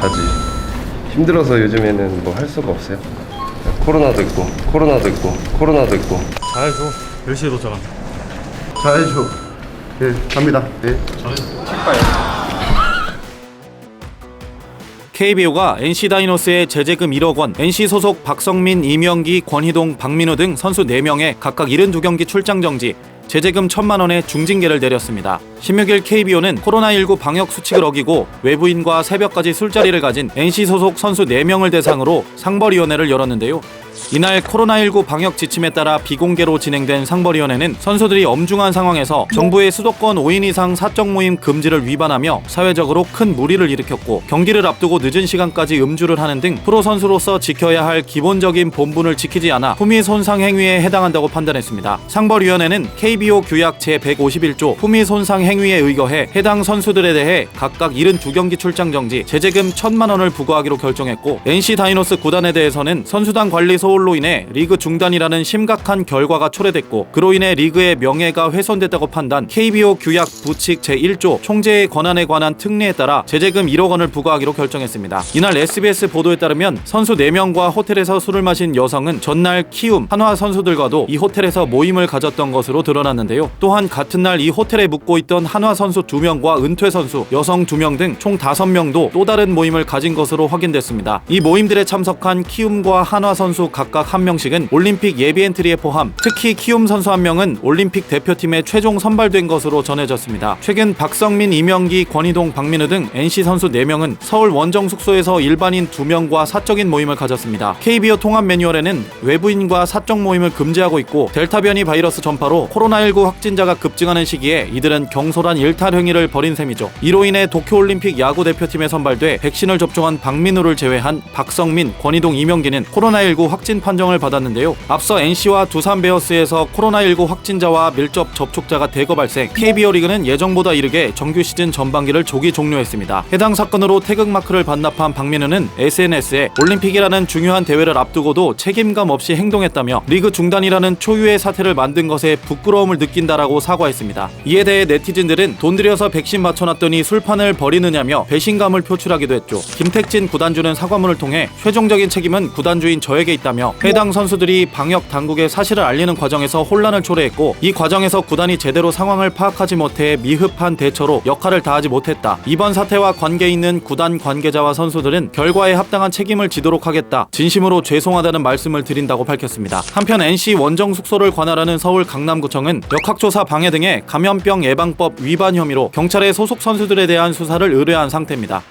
자지. 힘들어서 요즘에는 뭐 할 수가 없어요. 코로나도 있고, 코로나도 있고, 코로나도 있고. 잘해줘 10시에 도착한다 잘해줘. 예, 갑니다. 예. KBO가 NC 다이노스의 제재금 1억 원, NC 소속 박성민, 이명기, 권희동, 박민호 등 선수 4명의 각각 72경기 출장 정지, 제재금 1천만 원의 중징계를 내렸습니다. 16일 KBO는 코로나19 방역 수칙을 어기고 외부인과 새벽까지 술자리를 가진 NC 소속 선수 4명을 대상으로 상벌위원회를 열었는데요. 이날 코로나19 방역 지침에 따라 비공개로 진행된 상벌위원회는 선수들이 엄중한 상황에서 정부의 수도권 5인 이상 사적 모임 금지를 위반하며 사회적으로 큰 무리를 일으켰고 경기를 앞두고 늦은 시간까지 음주를 하는 등 프로 선수로서 지켜야 할 기본적인 본분을 지키지 않아 품위 손상 행위에 해당한다고 판단했습니다. 상벌위원회는 KBO 규약 제151조 품위 손상 행위에 의거해 해당 선수들에 대해 각각 72경기 출장 정지, 제재금 1천만 원을 부과하기로 결정했고 NC 다이노스 구단에 대해서는 선수단 관리 소홀로 인해 리그 중단이라는 심각한 결과가 초래됐고 그로 인해 리그의 명예가 훼손됐다고 판단 KBO 규약 부칙 제1조 총재의 권한에 관한 특례에 따라 제재금 1억 원을 부과하기로 결정했습니다. 이날 SBS 보도에 따르면 선수 4명과 호텔에서 술을 마신 여성은 전날 키움 한화 선수들과도 이 호텔에서 모임을 가졌던 것으로 드러났는데요. 또한 같은 날 이 호텔에 묵고 있던 한화 선수 2명과 은퇴 선수, 여성 2명 등 총 5명도 또 다른 모임을 가진 것으로 확인됐습니다. 이 모임들에 참석한 키움과 한화 선수 각각 한 명씩은 올림픽 예비 엔트리에 포함, 특히 키움 선수 한 명은 올림픽 대표팀에 최종 선발된 것으로 전해졌습니다. 최근 박성민, 이명기, 권희동, 박민우 등 NC 선수 4명은 서울 원정 숙소에서 일반인 2명과 사적인 모임을 가졌습니다. KBO 통합 매뉴얼에는 외부인과 사적 모임을 금지하고 있고 델타 변이 바이러스 전파로 코로나19 확진자가 급증하는 시기에 이들은 경솔한 일탈 행위를 벌인 셈이죠. 이로 인해 도쿄올림픽 야구 대표팀에 선발돼 백신을 접종한 박민우를 제외한 박성민, 권희동, 이명기는 코로나19 확진 판정을 받았는데요. 앞서 NC와 두산 베어스에서 코로나19 확진자와 밀접 접촉자가 대거 발생. KBO 리그는 예정보다 이르게 정규 시즌 전반기를 조기 종료했습니다. 해당 사건으로 태극마크를 반납한 박민우는 SNS에 올림픽이라는 중요한 대회를 앞두고도 책임감 없이 행동했다며 리그 중단이라는 초유의 사태를 만든 것에 부끄러움을 느낀다라고 사과했습니다. 이에 대해 네티즌들은 돈 들여서 백신 맞춰놨더니 술판을 벌이느냐며 배신감을 표출하기도 했죠. 김택진 구단주는 사과문을 통해 최종적인 책임은 구단주인 저에게 있 다며 해당 선수들이 방역 당국에 사실을 알리는 과정에서 혼란을 초래했고 이 과정에서 구단이 제대로 상황을 파악하지 못해 미흡한 대처로 역할을 다하지 못했다. 이번 사태와 관계 있는 구단 관계자와 선수들은 결과에 합당한 책임을 지도록 하겠다. 진심으로 죄송하다는 말씀을 드린다고 밝혔습니다. 한편 NC 원정 숙소를 관할하는 서울 강남구청은 역학조사 방해 등의 감염병 예방법 위반 혐의로 경찰에 소속 선수들에 대한 수사를 의뢰한 상태입니다.